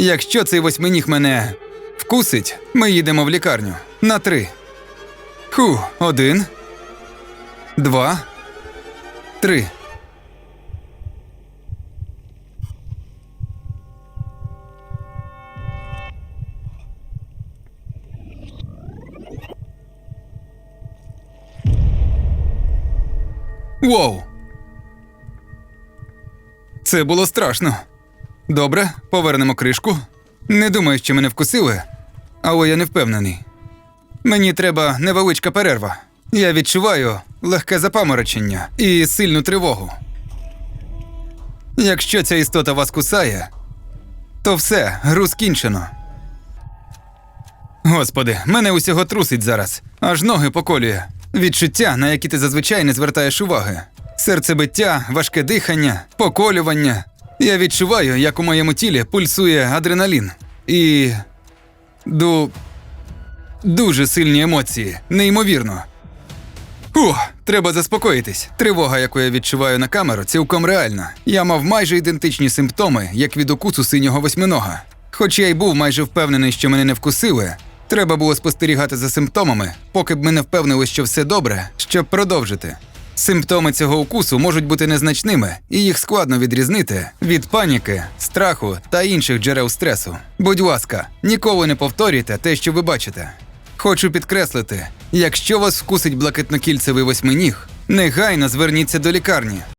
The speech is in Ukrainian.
Якщо цей восьминіг мене вкусить, ми їдемо в лікарню. На три. Ху, один. Два. Три. Воу. Це було страшно. Добре, повернемо кришку. Не думаю, що мене вкусили, але я не впевнений. Мені треба невеличка перерва. Я відчуваю легке запаморочення і сильну тривогу. Якщо ця істота вас кусає, то все, гру скінчено. Господи, мене усього трусить зараз, аж ноги поколює. Відчуття, на які ти зазвичай не звертаєш уваги. Серцебиття, важке дихання, поколювання. Я відчуваю, як у моєму тілі пульсує адреналін. І. Ду. Дуже сильні емоції, неймовірно. Ух, треба заспокоїтись. Тривога, яку я відчуваю на камеру, цілком реальна. Я мав майже ідентичні симптоми, як від укусу синього восьминога. Хоч я й був майже впевнений, що мене не вкусили, треба було спостерігати за симптомами, поки б ми не впевнили, що все добре, щоб продовжити. Симптоми цього укусу можуть бути незначними, і їх складно відрізнити від паніки, страху та інших джерел стресу. Будь ласка, ніколи не повторюйте те, що ви бачите. Хочу підкреслити: якщо вас вкусить блакитнокільцевий восьминіг, негайно зверніться до лікарні.